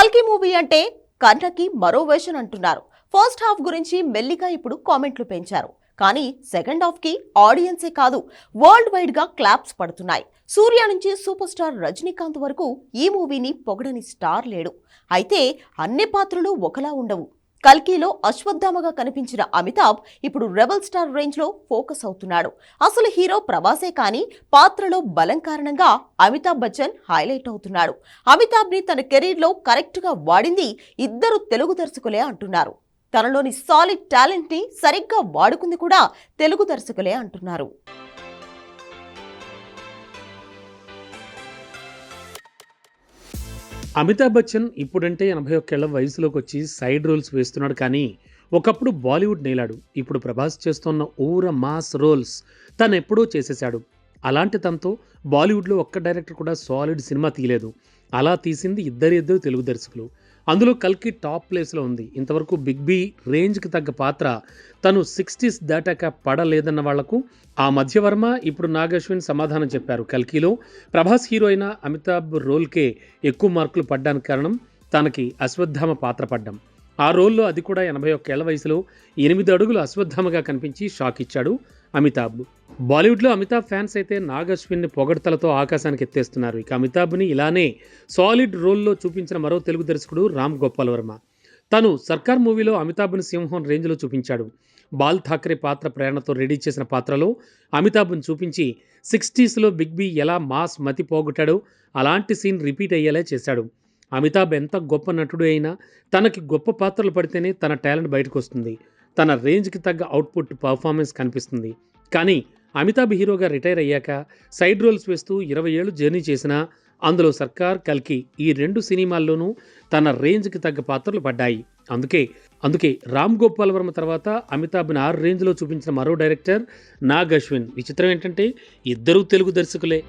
కల్కి మూవీ అంటే కన్నకి మరో వెర్షన్ అంటున్నారు. ఫస్ట్ హాఫ్ గురించి మెల్లిగా ఇప్పుడు కామెంట్లు పెంచారు. కానీ సెకండ్ హాఫ్కి ఆడియన్సే కాదు వరల్డ్ వైడ్గా క్లాప్స్ పడుతున్నాయి. సూర్య నుంచి సూపర్ స్టార్ రజనీకాంత్ వరకు ఈ మూవీని పొగడని స్టార్ లేడు. అయితే అన్ని పాత్రలు ఒకలా ఉండవు. కల్కిలో అశ్వత్థామగా కనిపించిన అమితాబ్ ఇప్పుడు రెబల్ స్టార్ రేంజ్లో ఫోకస్ అవుతున్నాడు. అసలు హీరో ప్రభాసే కానీ పాత్రలో బలం కారణంగా అమితాబ్ బచ్చన్ హైలైట్ అవుతున్నాడు. అమితాబ్ని తన కెరీర్లో కరెక్ట్గా వాడింది ఇద్దరు తెలుగు దర్శకులే అంటున్నారు. తనలోని సాలిడ్ టాలెంట్ని సరిగ్గా వాడుకుంది కూడా తెలుగు దర్శకులే అంటున్నారు. అమితాబ్ బచ్చన్ ఇప్పుడంటే ఎనభై ఒక్కేళ్ళ వయసులోకి వచ్చి సైడ్ రోల్స్ వేస్తున్నాడు కానీ ఒకప్పుడు బాలీవుడ్ నేలాడు. ఇప్పుడు ప్రభాస్ చేస్తున్న ఊర మాస్ రోల్స్ తను ఎప్పుడూ చేసేశాడు. అలాంటి తనతో బాలీవుడ్లో ఒక్క డైరెక్టర్ కూడా సాలిడ్ సినిమా తీయలేదు. అలా తీసింది ఇద్దరిద్దరు ఇద్దరు తెలుగు దర్శకులు. అందులో కల్కి టాప్ ప్లేస్లో ఉంది. ఇంతవరకు బిగ్ బి రేంజ్కి తగ్గ పాత్ర తను సిక్స్టీస్ దాటాక పడలేదన్న వాళ్ళకు ఆ మధ్యవర్మ ఇప్పుడు నాగశ్విన్ సమాధానం చెప్పారు కల్కిలో. ప్రభాస్ హీరో అయిన అమితాబ్ రోల్కే ఎక్కువ మార్కులు పడ్డానికి కారణం తనకి అశ్వత్థామ పాత్ర పడ్డం. ఆ రోల్లో అది కూడా ఎనభై ఒక్కేళ్ళ వయసులో ఎనిమిది అడుగులు అశ్వత్థామగా కనిపించి షాక్ ఇచ్చాడు అమితాబ్. బాలీవుడ్లో అమితాబ్ ఫ్యాన్స్ అయితే నాగ్ అశ్విన్ని పొగడతలతో ఆకాశానికి ఎత్తేస్తున్నారు. ఇక అమితాబ్ని ఇలానే సాలిడ్ రోల్లో చూపించిన మరో తెలుగు దర్శకుడు రామ్ గోపాల్ వర్మ. తను సర్కార్ మూవీలో అమితాబ్ని సింహం రేంజ్లో చూపించాడు. బాల్ ఠాక్రే పాత్ర ప్రేరణతో రెడీ చేసిన పాత్రలో అమితాబ్ను చూపించి సిక్స్టీస్లో బిగ్ బి ఎలా మాస్ మతి పోగొట్టాడో అలాంటి సీన్ రిపీట్ అయ్యేలా చేశాడు. అమితాబ్ ఎంత గొప్ప నటుడు అయినా తనకి గొప్ప పాత్రలు పడితేనే తన టాలెంట్ బయటకు వస్తుంది. తన రేంజ్కి తగ్గ అవుట్పుట్ పర్ఫార్మెన్స్ కనిపిస్తుంది. కానీ అమితాబ్ హీరోగా రిటైర్ అయ్యాక సైడ్ రోల్స్ వేస్తూ ఇరవై ఏళ్ళు జర్నీ చేసినా అందులో సర్కార్ కల్కి ఈ రెండు సినిమాల్లోనూ తన రేంజ్కి తగ్గ పాత్రలు పడ్డాయి. అందుకే అందుకే రామ్ గోపాల్ వర్మ తర్వాత అమితాబ్ని ఆరు రేంజ్లో చూపించిన మరో డైరెక్టర్ నాగ్ అశ్విన్ విచిత్రం ఏంటంటే ఇద్దరూ తెలుగు దర్శకులే.